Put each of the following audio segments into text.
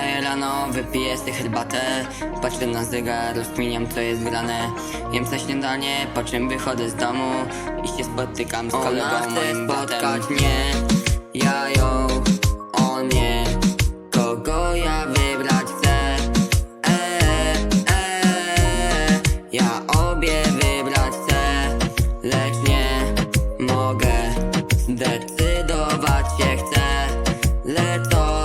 Wstaję rano, wypiję sobie herbatę Patrzę na zegar, rozkminiam co jest grane Jem za śniadanie, po czym wychodzę z domu I się spotykam z kolegą moim spotkać mnie Ja ją, on nie. Kogo ja wybrać chcę? Eee, eee, Ja obie wybrać chcę Lecz nie mogę. Zdecydować się chcę Lecz to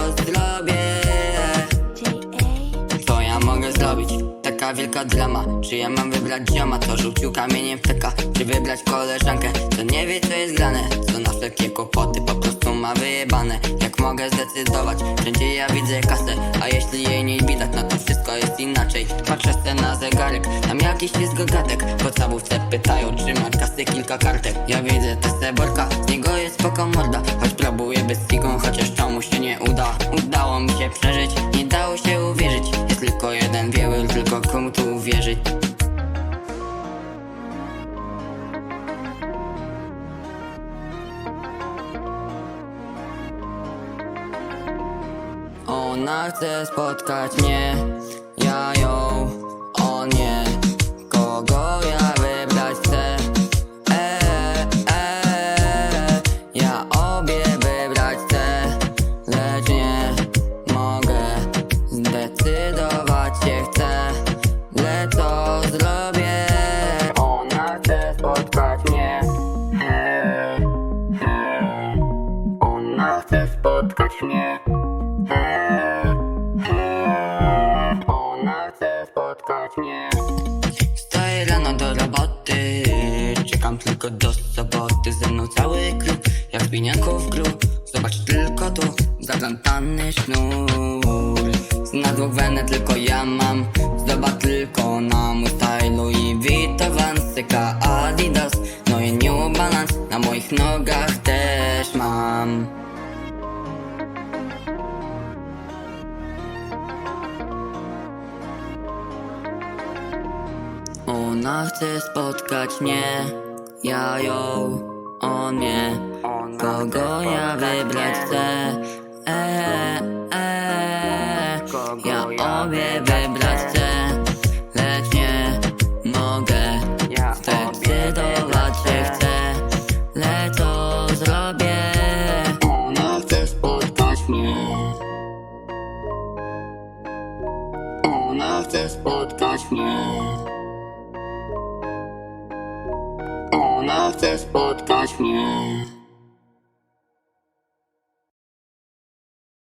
Wielka drama. Czy ja mam wybrać zioma, co rzucił kamieniem teka. Czy wybrać koleżankę, co nie wie co jest grane. Co na wszelkie kłopoty po prostu ma wyjebane. Jak mogę zdecydować, wszędzie ja widzę kasę. A jeśli jej nie widać, no to wszystko jest inaczej. Patrzę se na zegarek, tam jakiś jest gogatek Po cabówce pytają, czy ma kasy kilka kartek. Ja widzę tę seborka, z niego jest spoko morda. Choć próbuję bez sigą, chociaż to mu się nie uda. Udało mi się przeżyć, Ona chce spotkać mnie, ja ją, on nie. Kogo ja wybrać chcę? Eee, eee, ja obie wybrać chcę. Lecz nie mogę zdecydować się chcę. Lecz to zrobię. Ona chce spotkać mnie. Eee, eee, Ona chce spotkać mnie mnie Wstaję rano do roboty. Czekam tylko do soboty. Ze mną cały klub Jak piniaków klub Zobacz tylko tu Zaplątany sznur. Na dwóch wenę tylko ja mam. Zobacz tylko na mój stylu I Vito Syka Adidas. No i New Balance Na moich nogach też mam Ona chce spotkać mnie, ja ją, on mnie. Kogo ja wybrać chcę? Eee, eee, ja obie wybrać chcę, lecz nie mogę zdecydować się chcę, lecz to zrobię. Ona chce spotkać mnie. Ona chce spotkać mnie. Ona chce spotkać mnie.